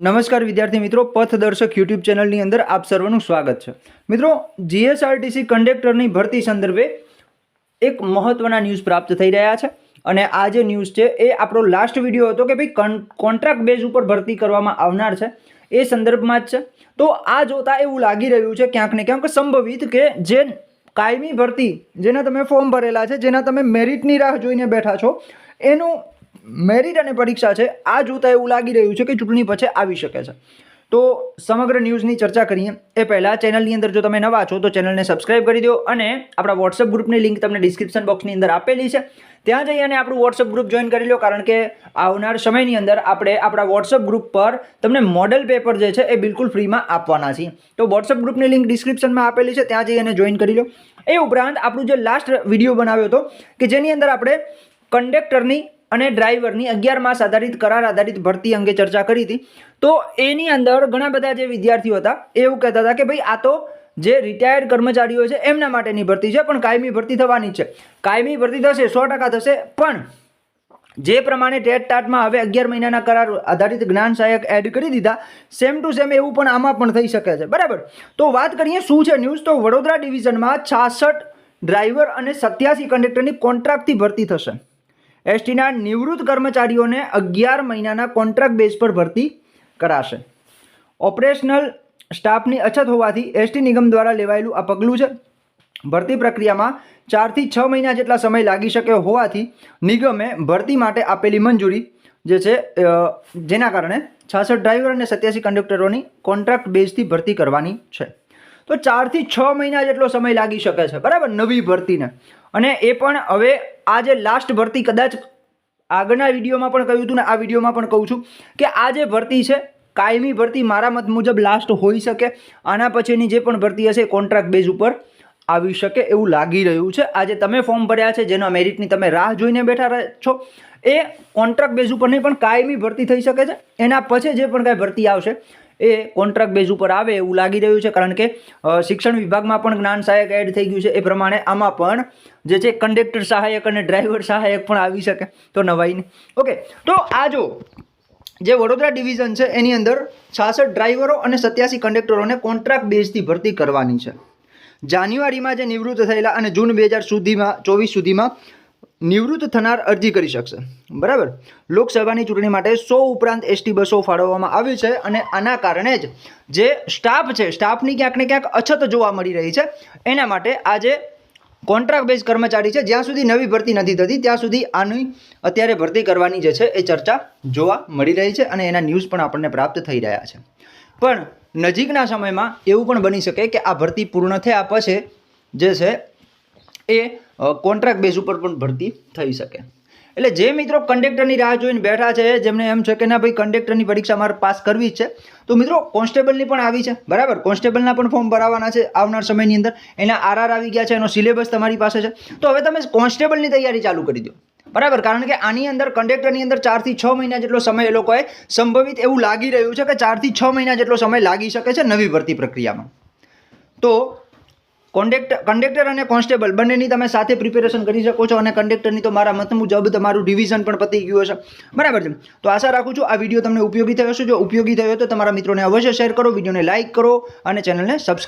નમસ્કાર વિદ્યાર્થી મિત્રો, પથદર્શક યુટ્યુબ ચેનલની અંદર આપ સર્વનું સ્વાગત છે. મિત્રો જીએસઆરટીસી કંડક્ટરની ભરતી સંદર્ભે એક મહત્વના ન્યૂઝ પ્રાપ્ત થઈ રહ્યા છે અને આ જે ન્યૂઝ છે એ આપણો લાસ્ટ વીડિયો હતો કે ભાઈ કોન્ટ્રાક્ટ બેઝ ઉપર ભરતી કરવામાં આવનાર છે. એ સંદર્ભમાં જ છે. તો આ જોતાં એવું લાગી રહ્યું છે ક્યાંક ને ક્યાંક સંભવિત કે જે કાયમી ભરતી, જેના તમે ફોર્મ ભરેલા છે, જેના તમે મેરિટની રાહ જોઈને બેઠા છો, એનું મેરિટ અને પરીક્ષા છે, આ જોતા એવું લાગી રહ્યું છે કે ચૂંટણી પછી આવી શકે છે. તો સમગ્ર ન્યૂઝની ચર્ચા કરીએ. એ પહેલાં ચેનલની અંદર જો તમે નવા છો, તો ચેનલને સબસ્ક્રાઇબ કરી દો અને આપણા વોટ્સઅપ ગ્રુપની લિંક તમને ડિસ્ક્રિપ્શન બોક્સની અંદર આપેલી છે. ત્યાં જઈ અને આપણું વોટ્સઅપ ગ્રુપ જોઈન કરી લો, કારણ કે આવનાર સમયની અંદર આપણે આપણા વોટ્સઅપ ગ્રુપ પર તમને મોડેલ પેપર જે છે, એ બિલકુલ ફ્રીમાં આપવાના છીએ. તો વોટ્સઅપ ગ્રુપની લિંક ડિસ્ક્રિપ્શનમાં આપેલી છે, ત્યાં જઈ અને જોઈન કરી લો. એ ઉપરાંત આપણું જે લાસ્ટ વીડિયો બનાવ્યો હતો, કે જેની અંદર આપણે કંડક્ટરની અને ડ્રાઈવરની અગિયાર માસ આધારિત કરાર આધારિત ભરતી અંગે ચર્ચા કરી હતી. તો એની અંદર ઘણા બધા જે વિદ્યાર્થીઓ હતા એવું કહેતા હતા કે ભાઈ આ તો જે રિટાયર્ડ કર્મચારીઓ છે એમના માટેની ભરતી છે, પણ કાયમી ભરતી થવાની છે. કાયમી ભરતી થશે, સો ટકા થશે, પણ જે પ્રમાણે ટેટ ટાટમાં હવે અગિયાર મહિનાના કરાર આધારિત જ્ઞાન સહાયક એડ કરી દીધા, સેમ ટુ સેમ એવું પણ આમાં પણ થઈ શકે છે. બરાબર? તો વાત કરીએ શું છે ન્યૂઝ, તો વડોદરા ડિવિઝનમાં છાસઠ ડ્રાઈવર અને સત્યાસી કંડક્ટરની કોન્ટ્રાક્ટથી ભરતી થશે. એસટીના નિવૃત્ત કર્મચારીઓને અગિયાર મહિનાના કોન્ટ્રાક્ટ બેઝ પર ભરતી કરાશે. ઓપરેશનલ સ્ટાફની અછત હોવાથી એસટી નિગમ દ્વારા લેવાયેલું આ પગલું છે. ભરતી પ્રક્રિયામાં ચારથી છ મહિના જેટલા સમય લાગી શકે હોવાથી નિગમે ભરતી માટે આપેલી મંજૂરી જે છે જેના કારણે છાસઠ ડ્રાઈવર અને સત્યાસી કંડક્ટરોની કોન્ટ્રાક્ટ બેઝથી ભરતી કરવાની છે. તો ચારથી છ મહિના જેટલો સમય લાગી શકે છે, બરાબર? નવી ભરતીને. અને એ પણ હવે આ જે લાસ્ટ ભરતી કદાચ આગળના વિડીયોમાં પણ કહ્યું હતું ને, આ વિડીયોમાં પણ કહું છું કે આ જે ભરતી છે, કાયમી ભરતી મારા મત મુજબ લાસ્ટ હોઈ શકે. આના પછીની જે પણ ભરતી હશે કોન્ટ્રાક્ટ બેઝ ઉપર આવી શકે એવું લાગી રહ્યું છે. આજે તમે ફોર્મ ભર્યા છે, જેના મેરિટની તમે રાહ જોઈને બેઠા છો. એ કોન્ટ્રાક્ટ બેઝ ઉપર નહીં, પણ કાયમી ભરતી થઈ શકે છે. એના પછી જે પણ કાંઈ ભરતી આવશે એ કોન્ટ્રાક્ટ બેઝ ઉપર આવે એવું લાગી રહ્યું છે. કારણ કે શિક્ષણ વિભાગમાં પણ જ્ઞાન સહાયક એડ થઈ ગયું છે. એ પ્રમાણે આમાં પણ જે છે કંડક્ટર સહાયક અને ડ્રાઈવર સહાયક પણ આવી શકે. તો નવાઈને. ઓકે તો આ જો, જે વડોદરા ડિવિઝન છે, એની અંદર છાસઠ ડ્રાઈવરો અને સત્યાસી કંડક્ટરોને કોન્ટ્રાક્ટ બેઝથી ભરતી કરવાની છે. જાન્યુઆરીમાં જે નિવૃત્ત થયેલા અને જૂન બે હજાર સુધીમાં, ચોવીસ સુધીમાં નિવૃત્ત થનાર અરજી કરી શકશે. બરાબર? લોકસભાની ચૂંટણી માટે સો ઉપરાંત એસટી બસો ફાળવવામાં આવી છે અને આના કારણે જ જે સ્ટાફ છે, સ્ટાફની ક્યાંક ને ક્યાંક અછત જોવા મળી રહી છે. એના માટે આજે કોન્ટ્રાક્ટ બેઝ કર્મચારી છે, જ્યાં સુધી નવી ભરતી નથી થતી, ત્યાં સુધી આની અત્યારે ભરતી કરવાની જે છે એ ચર્ચા જોવા મળી રહી છે અને એના ન્યૂઝ પણ આપણને પ્રાપ્ત થઈ રહ્યા છે. પણ નજીકના સમયમાં એવું પણ બની શકે કે આ ભરતી પૂર્ણ થયા પછી જે છે એ કોન્ટ્રાક્ટ બેઝ ઉપર પણ ભરતી થઈ શકે. એટલે જે મિત્રો કંડક્ટરની રાહ જોઈને બેઠા છે, જેમને એમ છે કે ના ભાઈ કંડક્ટરની પરીક્ષા મારે પાસ કરવી જ છે, તો મિત્રો કોન્સ્ટેબલની પણ આવી છે. બરાબર? કોન્સ્ટેબલના પણ ફોર્મ ભરાવાના છે આવનાર સમયની અંદર. એના આરઆર આવી ગયા છે, એનો સિલેબસ તમારી પાસે છે. તો હવે તમે કોન્સ્ટેબલની તૈયારી ચાલુ કરી દો. બરાબર? કારણ કે આની અંદર કંડક્ટરની અંદર ચારથી છ મહિના જેટલો સમય એ લોકોએ સંભવિત એવું લાગી રહ્યું છે કે ચારથી છ મહિના જેટલો સમય લાગી શકે છે નવી ભરતી પ્રક્રિયામાં. તો કોન્ડક્ટર કંડક્ટર અને કોન્સ્ટેબલ બંનેની તમે સાથે પ્રિપેરેશન કરી શકો છો અને કંડક્ટરની તો મારા મત મુજબ તમારું ડિવિઝન પણ પતી ગયું હશે. બરાબર છે? તો આશા રાખું છું આ વીડિયો તમને ઉપયોગી થયો હશે. જો ઉપયોગી થયો તો તમારા મિત્રોને અવશ્ય શેર કરો, વિડીયોને લાઇક કરો અને ચેનલને સબસ્ક્રાઈબ